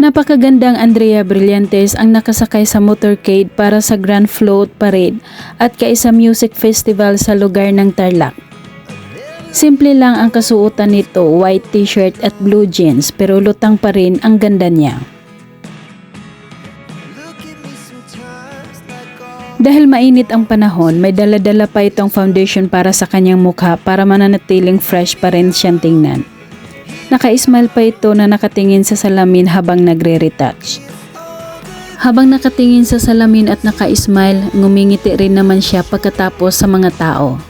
Napakagandang Andrea Brillantes ang nakasakay sa motorcade para sa Grand Float Parade at kaisa music festival sa lugar ng Tarlac. Simple lang ang kasuotan nito, white t-shirt at blue jeans pero lutang pa rin ang ganda niya. Dahil mainit ang panahon, may dala-dala pa itong foundation para sa kanyang mukha para mananatiling fresh pa rin siyang tingnan. Naka-smile pa ito na nakatingin sa salamin habang nagre-retouch. Habang nakatingin sa salamin at naka-smile, ngumingiti rin naman siya pagkatapos sa mga tao.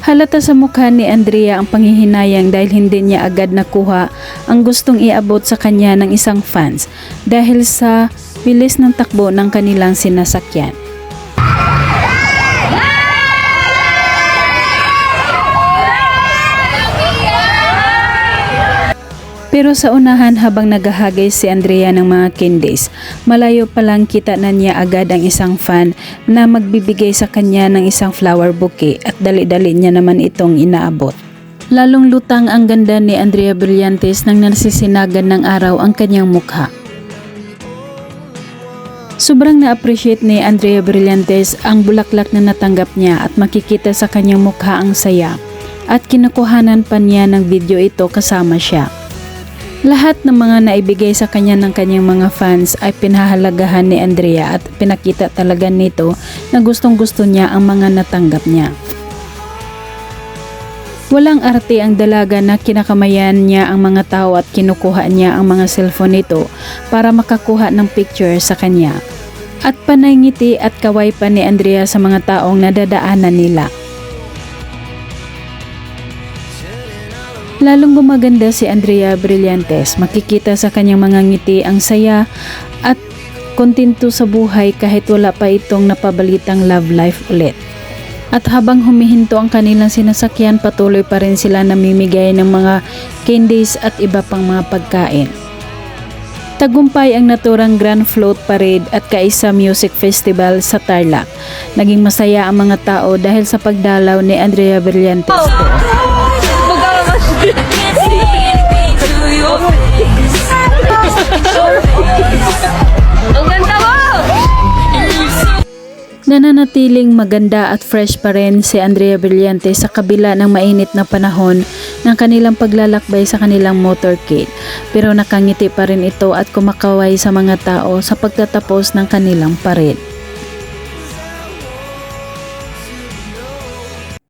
Halata sa mukha ni Andrea ang panghihinayang dahil hindi niya agad nakuha ang gustong iabot sa kanya ng isang fans dahil sa bilis ng takbo ng kanilang sinasakyan. Pero sa unahan habang naghahagay si Andrea ng mga candies, malayo pa lang kita na niya agad ang isang fan na magbibigay sa kanya ng isang flower bouquet at dali-dali niya naman itong inaabot. Lalong lutang ang ganda ni Andrea Brillantes nang nasisinagan ng araw ang kanyang mukha. Sobrang na-appreciate ni Andrea Brillantes ang bulaklak na natanggap niya at makikita sa kanyang mukha ang saya at kinukuhanan pa niya ng video ito kasama siya. Lahat ng mga naibigay sa kanya ng kanyang mga fans ay pinahalagahan ni Andrea at pinakita talaga nito na gustong gusto niya ang mga natanggap niya. Walang arte ang dalaga na kinakamayan niya ang mga tao at kinukuha niya ang mga cellphone nito para makakuha ng picture sa kanya. At panay ngiti at kaway pa ni Andrea sa mga taong nadadaanan nila. Lalong gumaganda si Andrea Brillantes. Makikita sa kanyang mga ngiti ang saya at kontento sa buhay kahit wala pa itong napabalitang love life ulit. At habang humihinto ang kanilang sinasakyan, patuloy pa rin sila namimigay ng mga candies at iba pang mga pagkain. Tagumpay ang naturang Grand Float Parade at Kaisa Music Festival sa Tarlac. Naging masaya ang mga tao dahil sa pagdalaw ni Andrea Brillantes. Nananatiling maganda at fresh pa rin si Andrea Brillante sa kabila ng mainit na panahon ng kanilang paglalakbay sa kanilang motorcade. Pero nakangiti pa rin ito at kumakaway sa mga tao sa pagtatapos ng kanilang parade.